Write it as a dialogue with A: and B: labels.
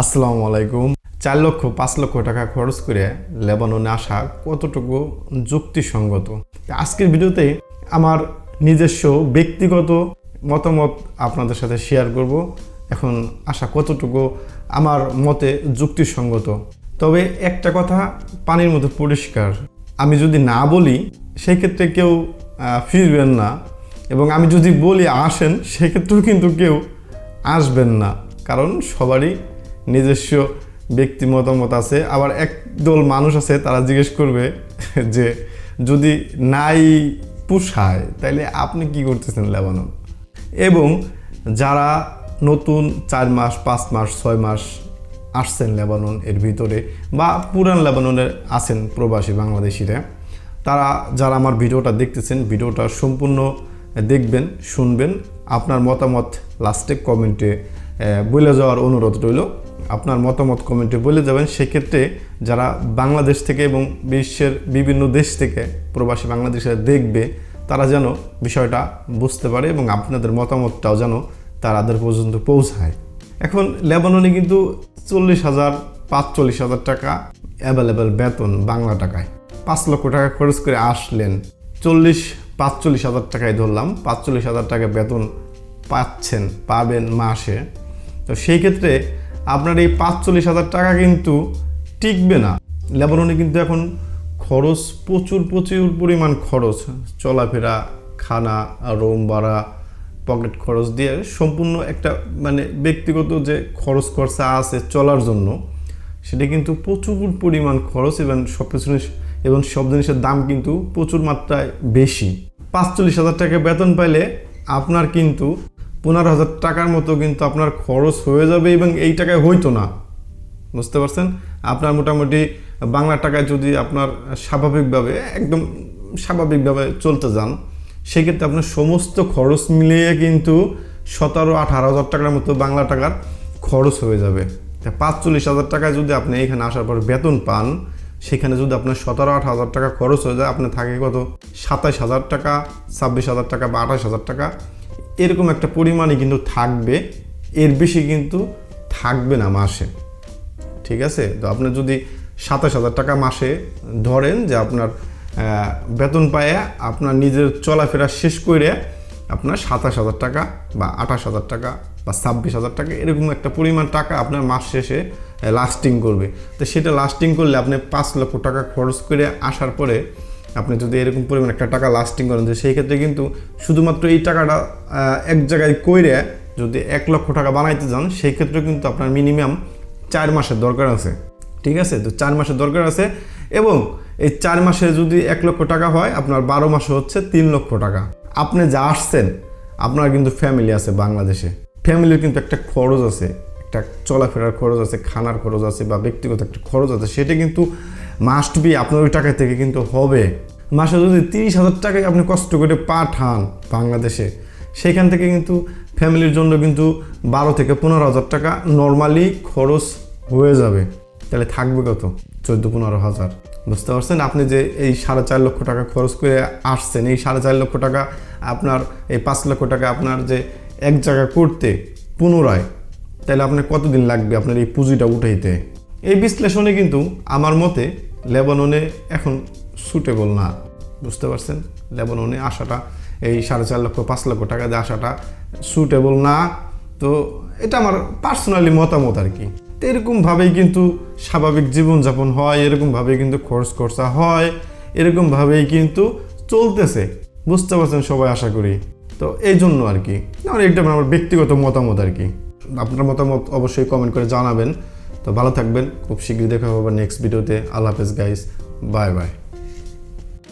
A: আসসালামু আলাইকুম। চার লক্ষ, পাঁচ লক্ষ টাকা খরচ করে লেবাননে আসা কতটুকু যুক্তিসঙ্গত? আজকের ভিডিওতে আমার নিজস্ব ব্যক্তিগত মতামত আপনাদের সাথে শেয়ার করব। এখন আসা কতটুকু আমার মতে যুক্তিসঙ্গত? তবে একটা কথা পানির মতো পরিষ্কার, আমি যদি না বলি, সেক্ষেত্রে কেউ ফিরবেন না। এবং আমি যদি বলি আসেন, সেক্ষেত্রেও কিন্তু কেউ আসবেন না। কারণ সবারই নিজস্ব ব্যক্তি মতামত আছে, আবার একদল মানুষ আছে, তারা জিজ্ঞেস করবে যে, যদি নাই পুষায়, তাইলে আপনি কি করতেছেন লেবানন? এবং যারা নতুন চার মাস, পাঁচ মাস, ছয় মাস আসছেন লেবানন এর ভিতরে বা পুরান লেবাননের আছেন প্রবাসী বাংলাদেশিরা, তারা যারা আমার ভিডিওটা দেখতেছেন, ভিডিওটা সম্পূর্ণ দেখবেন, শুনবেন। আপনার মতামত লাস্টে কমেন্টে বলে যাওয়ার অনুরোধ রইল। আপনার মতামত কমেন্টে বলে যাবেন। সেক্ষেত্রে যারা বাংলাদেশ থেকে এবং বিশ্বের বিভিন্ন দেশ থেকে প্রবাসী বাংলাদেশে দেখবে, তারা যেন বিষয়টা বুঝতে পারে এবং আপনাদের মতামতটাও যেন তাদের পর্যন্ত পৌঁছায়। এখন লেবাননে কিন্তু চল্লিশ হাজার, পাঁচচল্লিশ হাজার টাকা অ্যাভেলেবেল বেতন বাংলা টাকায়। পাঁচ লক্ষ টাকা খরচ করে আসলেন। চল্লিশ, পাঁচচল্লিশ হাজার টাকায় ধরলাম, পাঁচচল্লিশ হাজার টাকা বেতন পাচ্ছেন, পাবেন মাসে। তো সেই ক্ষেত্রে আপনার এই পাঁচচল্লিশ হাজার টাকা কিন্তু টিকবে না। লেবাননে কিন্তু এখন খরচ প্রচুর প্রচুর পরিমাণ খরচ। চলাফেরা, খানা, রোম ভাড়া, পকেট খরচ দিয়ে সম্পূর্ণ একটা মানে ব্যক্তিগত যে খরচ খরচা আছে চলার জন্য, সেটা কিন্তু প্রচুর পরিমাণ খরচ এবং সব জিনিস- এবং সব জিনিসের দাম কিন্তু প্রচুর মাত্রায় বেশি। পাঁচচল্লিশ হাজার টাকা বেতন পাইলে আপনার কিন্তু পনেরো হাজার টাকার মতো কিন্তু আপনার খরচ হয়ে যাবে এবং এই টাকায় হইতো না। বুঝতে পারছেন? আপনার মোটামুটি বাংলা টাকায় যদি আপনার স্বাভাবিকভাবে, একদম স্বাভাবিকভাবে চলতে যান, সেক্ষেত্রে আপনার সমস্ত খরচ মিলিয়ে কিন্তু সতেরো, আঠারো হাজার টাকার মতো বাংলা টাকার খরচ হয়ে যাবে। পাঁচচল্লিশ হাজার টাকায় যদি আপনি এখানে আসার পর বেতন পান, সেখানে যদি আপনার সতেরো আট হাজার টাকা খরচ হয়ে যায়, আপনার থাকে কত সাতাশ হাজার টাকা, ছাব্বিশ হাজার টাকা বা আঠাশ হাজার টাকা। এরকম একটা পরিমাণই কিন্তু থাকবে, এর বেশি কিন্তু থাকবে না মাসে। ঠিক আছে? তো আপনি যদি সাতাশ হাজার টাকা মাসে ধরেন যে আপনার বেতন পায়ে আপনার নিজের চলাফেরা শেষ করে আপনার সাতাশ হাজার টাকা বা আঠাশ হাজার টাকা বা ছাব্বিশ হাজার টাকা এরকম একটা পরিমাণ টাকা আপনার মাস শেষে লাস্টিং করবে। তো সেটা লাস্টিং করলে আপনি পাঁচ লক্ষ টাকা খরচ করে আসার পরে আপনি যদি এরকম পরিমাণ একটা টাকা লাস্টিং করেন যে সেই ক্ষেত্রে কিন্তু শুধুমাত্র এই টাকাটা এক জায়গায় কইরে যদি এক লক্ষ টাকা বানাইতে যান, সেই ক্ষেত্রে কিন্তু আপনার মিনিমাম চার মাসের দরকার আছে। ঠিক আছে? তো চার মাসের দরকার আছে এবং এই চার মাসে যদি এক লক্ষ টাকা হয়, আপনার বারো মাসে হচ্ছে তিন লক্ষ টাকা। আপনি যা আসছেন, আপনার কিন্তু ফ্যামিলি আছে বাংলাদেশে। ফ্যামিলির কিন্তু একটা খরচ আছে। একটা চলাফেরার খরচ আছে, খানার খরচ আছে বা ব্যক্তিগত একটা খরচ আছে, সেটা কিন্তু মাস্ট বি আপনার ওই টাকা থেকে কিন্তু হবে। মাসে যদি তিরিশ হাজার টাকায় আপনি কষ্ট করে পাঠান বাংলাদেশে, সেখান থেকে কিন্তু ফ্যামিলির জন্য কিন্তু বারো থেকে পনেরো হাজার টাকা নর্মালি খরচ হয়ে যাবে। তাহলে থাকবে কত? চোদ্দ, পনেরো হাজার। বুঝতে পারছেন? আপনি যে এই সাড়ে চার লক্ষ টাকা খরচ করে আসছেন, এই সাড়ে চার লক্ষ টাকা আপনার, এই পাঁচ লক্ষ টাকা আপনার যে এক জায়গা করতে পুনরায় তাহলে আপনার কতদিন লাগবে আপনার এই পুঁজিটা উঠাইতে? এই বিশ্লেষণে কিন্তু আমার মতে লেবাননে এখন সুটেবল না। বুঝতে পারছেন? লেবাননে আসাটা, এই সাড়ে চার লক্ষ, পাঁচ লক্ষ টাকা দিয়ে আসাটা সুটেবল না। তো এটা আমার পার্সোনালি মতামত আর কি। তো এরকমভাবেই কিন্তু স্বাভাবিক জীবনযাপন হয় এরকমভাবেই কিন্তু খরচ খরচা হয় এরকমভাবেই কিন্তু চলতেছে। বুঝতে পারছেন সবাই আশা করি? তো এই জন্য আর কি। আমার এটা আমার ব্যক্তিগত মতামত আর কি। আপনার মতামত অবশ্যই কমেন্ট করে জানাবেন। তো ভালো থাকবেন, খুব শীঘ্রই দেখা হবে নেক্সট ভিডিওতে আল্লাহ হাফেজ গাইস বাই বাই